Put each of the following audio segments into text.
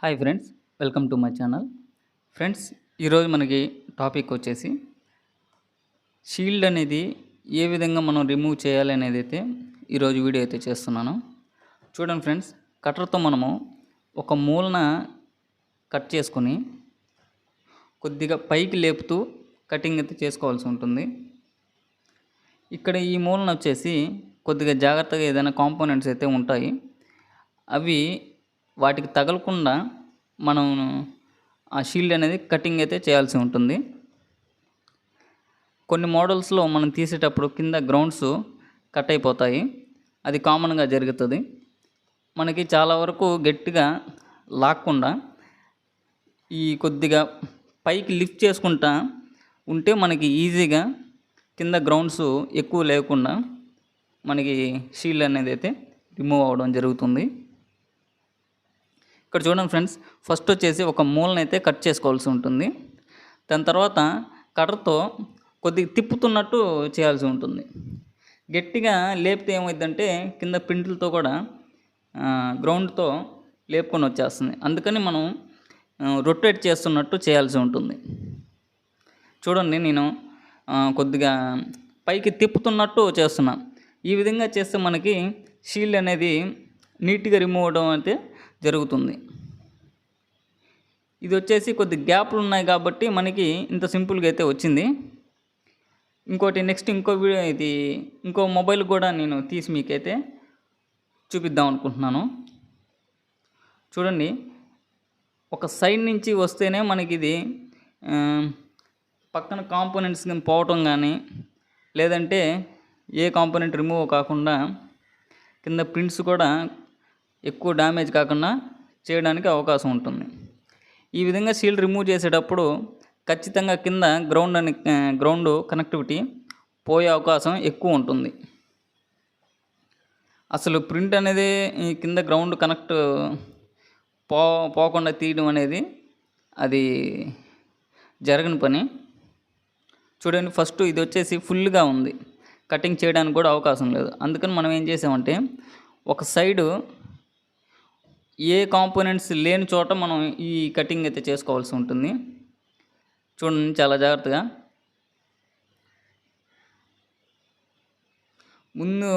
Hi friends welcome to my channel. Friends ఈరోజు మనకి topic వచ్చేసి షీల్డ్ అనేది ఏ విధంగా మనం రిమూవ్ చేయాలి అనేది అయితే ఈరోజు వీడియో అయితే చేస్తున్నాను. చూడండి ఫ్రెండ్స్ కట్టర్తో మనము ఒక మూలన కట్ చేసుకొని కొద్దిగా పైకి లేపుతూ కటింగ్ అయితే చేసుకోవాల్సి ఉంటుంది. ఇక్కడ ఈ మూలన వచ్చేసి కొద్దిగా జాగ్రత్తగా ఏదైనా కాంపోనెంట్స్ అయితే ఉంటాయి. అవి వాటికి తగలకుండా మనం ఆ షీల్డ్ అనేది కటింగ్ అయితే చేయాల్సి ఉంటుంది. కొన్ని మోడల్స్లో మనం తీసేటప్పుడు కింద గ్రౌండ్స్ కట్ అయిపోతాయి. అది కామన్గా జరుగుతుంది. మనకి చాలా వరకు గట్టిగా లాక్కుండా ఈ కొద్దిగా పైకి లిఫ్ట్ చేసుకుంటా ఉంటే మనకి ఈజీగా కింద గ్రౌండ్స్ ఎక్కువ లేకుండా మనకి షీల్డ్ అనేది అయితే రిమూవ్ అవ్వడం జరుగుతుంది. ఇక్కడ చూడండి ఫ్రెండ్స్ ఫస్ట్ వచ్చేసి ఒక మూలనైతే అయితే కట్ చేసుకోవాల్సి ఉంటుంది. దాని తర్వాత కటర్తో కొద్దిగా తిప్పుతున్నట్టు చేయాల్సి ఉంటుంది. గట్టిగా లేపితే ఏమైందంటే కింద పిండిలతో కూడా గ్రౌండ్తో లేపుకొని వచ్చేస్తుంది. అందుకని మనం రొటేట్ చేస్తున్నట్టు చేయాల్సి ఉంటుంది. చూడండి నేను కొద్దిగా పైకి తిప్పుతున్నట్టు చేస్తున్నాను ఈ విధంగా చేస్తే మనకి షీల్డ్ అనేది నీట్గా రిమూవ్ అవడం అయితే జరుగుతుంది. ఇది వచ్చేసి కొద్ది గ్యాప్లు ఉన్నాయి కాబట్టి మనకి ఇంత సింపుల్గా అయితే వచ్చింది. ఇంకోటి నెక్స్ట్ ఇంకో వీడియో ఇది ఇంకో మొబైల్ కూడా నేను తీసి మీకైతే చూపిద్దాం అనుకుంటున్నాను. చూడండి ఒక సైడ్ నుంచి వస్తేనే మనకి ఇది పక్కన కాంపోనెంట్స్ పోవటం కానీ లేదంటే ఏ కాంపోనెంట్ రిమూవ్ కాకుండా కింద ప్రింట్స్ కూడా ఎక్కువ డ్యామేజ్ కాకుండా చేయడానికి అవకాశం ఉంటుంది. ఈ విధంగా సీల్ రిమూవ్ చేసేటప్పుడు ఖచ్చితంగా కింద గ్రౌండ్ అని గ్రౌండ్ కనెక్టివిటీ పోయే అవకాశం ఎక్కువ ఉంటుంది. అసలు ప్రింట్ అనేది ఈ కింద గ్రౌండ్ కనెక్ట్ పో పోకుండా తీయడం అనేది అది జరగని పని. చూడండి ఫస్ట్ ఇది వచ్చేసి ఫుల్గా ఉంది. కటింగ్ చేయడానికి కూడా అవకాశం లేదు. అందుకని మనం ఏం చేసామంటే ఒక సైడు ఏ కాంపోనెంట్స్ లేని చోట మనం ఈ కటింగ్ అయితే చేసుకోవాల్సి ఉంటుంది. చూడండి చాలా జాగ్రత్తగా. ముందు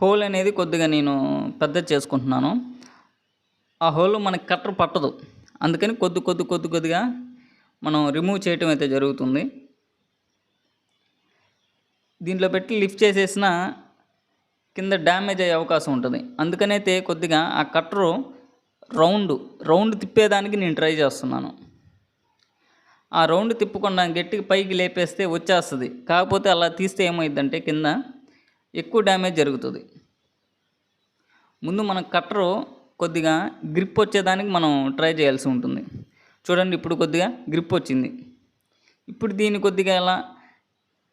హోల్ అనేది కొద్దిగా నేను పెద్ద చేసుకుంటున్నాను. ఆ హోల్ మనకి కట్టర్ పట్టదు. అందుకని కొద్ది కొద్ది కొద్ది కొద్దిగా మనం రిమూవ్ చేయటం అయితే జరుగుతుంది. దీంట్లో పెట్టి లిఫ్ట్ చేసేసిన కింద డ్యామేజ్ అయ్యే అవకాశం ఉంటుంది. అందుకనైతే కొద్దిగా ఆ కట్టరు రౌండ్ రౌండ్ తిప్పేదానికి నేను ట్రై చేస్తున్నాను. ఆ రౌండ్ తిప్పకుండా గట్టికి పైకి లేపేస్తే వచ్చేస్తుంది. కాకపోతే అలా తీస్తే ఏమైందంటే కింద ఎక్కువ డ్యామేజ్ జరుగుతుంది. ముందు మన కట్టరు కొద్దిగా గ్రిప్ వచ్చేదానికి మనం ట్రై చేయాల్సి ఉంటుంది. చూడండి ఇప్పుడు కొద్దిగా గ్రిప్ వచ్చింది. ఇప్పుడు దీన్ని కొద్దిగా ఎలా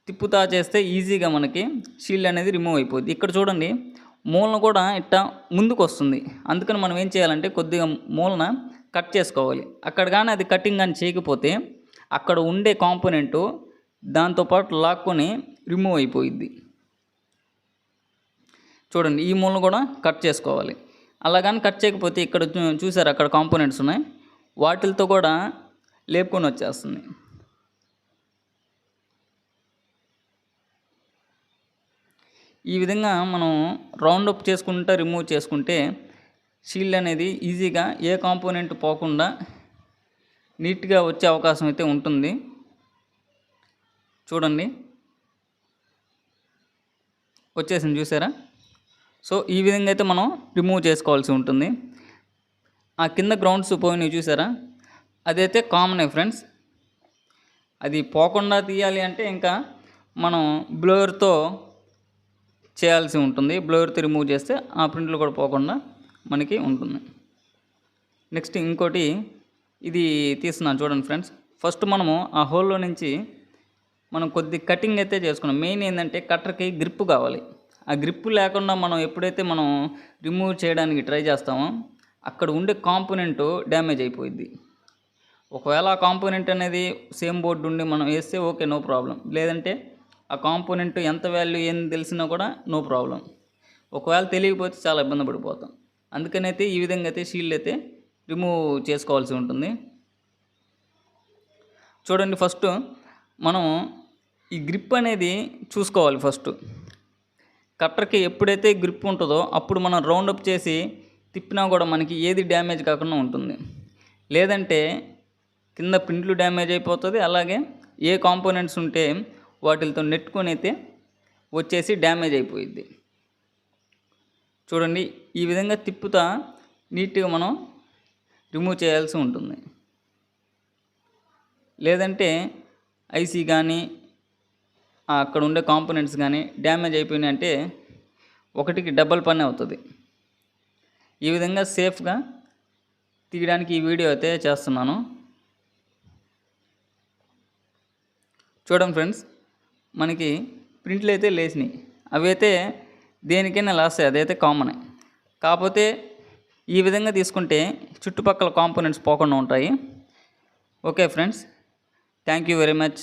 తిప్పుతా చేస్తే ఈజీగా మనకి షీల్డ్ అనేది రిమూవ్ అయిపోద్ది. ఇక్కడ చూడండి మూలన కూడా ఇట్ట ముందుకు వస్తుంది అందుకని మనం ఏం చేయాలంటే కొద్దిగా మూలన కట్ చేసుకోవాలి. అక్కడ కానీ అది కటింగ్ కానీ చేయకపోతే అక్కడ ఉండే కాంపోనెంటు దాంతోపాటు లాక్కొని రిమూవ్ అయిపోయిద్ది. చూడండి ఈ మూలను కూడా కట్ చేసుకోవాలి. అలా కానీ కట్ చేయకపోతే ఇక్కడ చూసారు అక్కడ కాంపోనెంట్స్ ఉన్నాయి? వాటిలతో కూడా లేపుకొని వచ్చేస్తుంది. ఈ విధంగా మనం రౌండ్ అప్ చేసుకుంటా రిమూవ్ చేసుకుంటే షీల్డ్ అనేది ఈజీగా ఏ కాంపోనెంట్ పోకుండా నీట్గా వచ్చే అవకాశం అయితే ఉంటుంది. చూడండి. వచ్చేసింది చూసారా? సో ఈ విధంగా అయితే మనం రిమూవ్ చేసుకోవాల్సి ఉంటుంది. ఆ కింద గ్రౌండ్స్ పోయినవి చూసారా? అదైతే కామనే ఫ్రెండ్స్ అది పోకుండా తీయాలి అంటే ఇంకా మనం బ్లోయర్తో చేయాల్సి ఉంటుంది. బ్లోయర్తో రిమూవ్ చేస్తే ఆ ప్రింట్లు కూడా పోకుండా మనకి ఉంటుంది. నెక్స్ట్ ఇంకోటి ఇది తీస్తున్నాను చూడండి ఫ్రెండ్స్. ఫస్ట్ మనము ఆ హోల్లో నుంచి మనం కొద్ది కటింగ్ అయితే చేసుకున్నాం. మెయిన్ ఏంటంటే కట్టర్కి గ్రిప్ కావాలి. ఆ గ్రిప్ లేకుండా మనం ఎప్పుడైతే మనం రిమూవ్ చేయడానికి ట్రై చేస్తామో అక్కడ ఉండే కాంపోనెంట్ డ్యామేజ్ అయిపోయింది ఒకవేళ ఆ కాంపోనెంట్ అనేది సేమ్ బోర్డు ఉండి మనం వేస్తే ఓకే నో ప్రాబ్లం. లేదంటే ఆ కాంపోనెంట్ ఎంత వాల్యూ ఏం తెలిసినా కూడా నో ప్రాబ్లం ఒకవేళ తెలియకపోతే చాలా ఇబ్బంది పడిపోతాం. అందుకనైతే ఈ విధంగా అయితే షీల్డ్ అయితే రిమూవ్ చేసుకోవాల్సి ఉంటుంది. చూడండి ఫస్ట్ మనం ఈ గ్రిప్ అనేది చూసుకోవాలి ఫస్ట్ కట్టర్కి ఎప్పుడైతే గ్రిప్ ఉంటుందో అప్పుడు మనం రౌండ్ అప్ చేసి తిప్పినా కూడా మనకి ఏది డ్యామేజ్ కాకుండా ఉంటుంది. లేదంటే కింద ప్రింట్లు డ్యామేజ్ అయిపోతుంది అలాగే ఏ కాంపోనెంట్స్ ఉంటే వాటితో నెట్టుకొని అయితే వచ్చేసి డ్యామేజ్ అయిపోయింది చూడండి ఈ విధంగా తిప్పుతా నీట్గా మనం రిమూవ్ చేయాల్సి ఉంటుంది. లేదంటే ఐసీ కానీ అక్కడ ఉండే కాంపోనెంట్స్ కానీ డ్యామేజ్ అయిపోయినాయి అంటే ఒకటికి డబల్ పని అవుతుంది. ఈ విధంగా సేఫ్గా తీయడానికి ఈ వీడియో అయితే చేస్తున్నాను. చూడండి ఫ్రెండ్స్ మనకి ప్రింట్లు అయితే లేచినాయి. అవి అయితే దేనికైనా లాస్ అదైతే కామన్ కాకపోతే ఈ విధంగా తీసుకుంటే చుట్టుపక్కల కాంపోనెంట్స్ పోకుండా ఉంటాయి. Okay friends thank you very much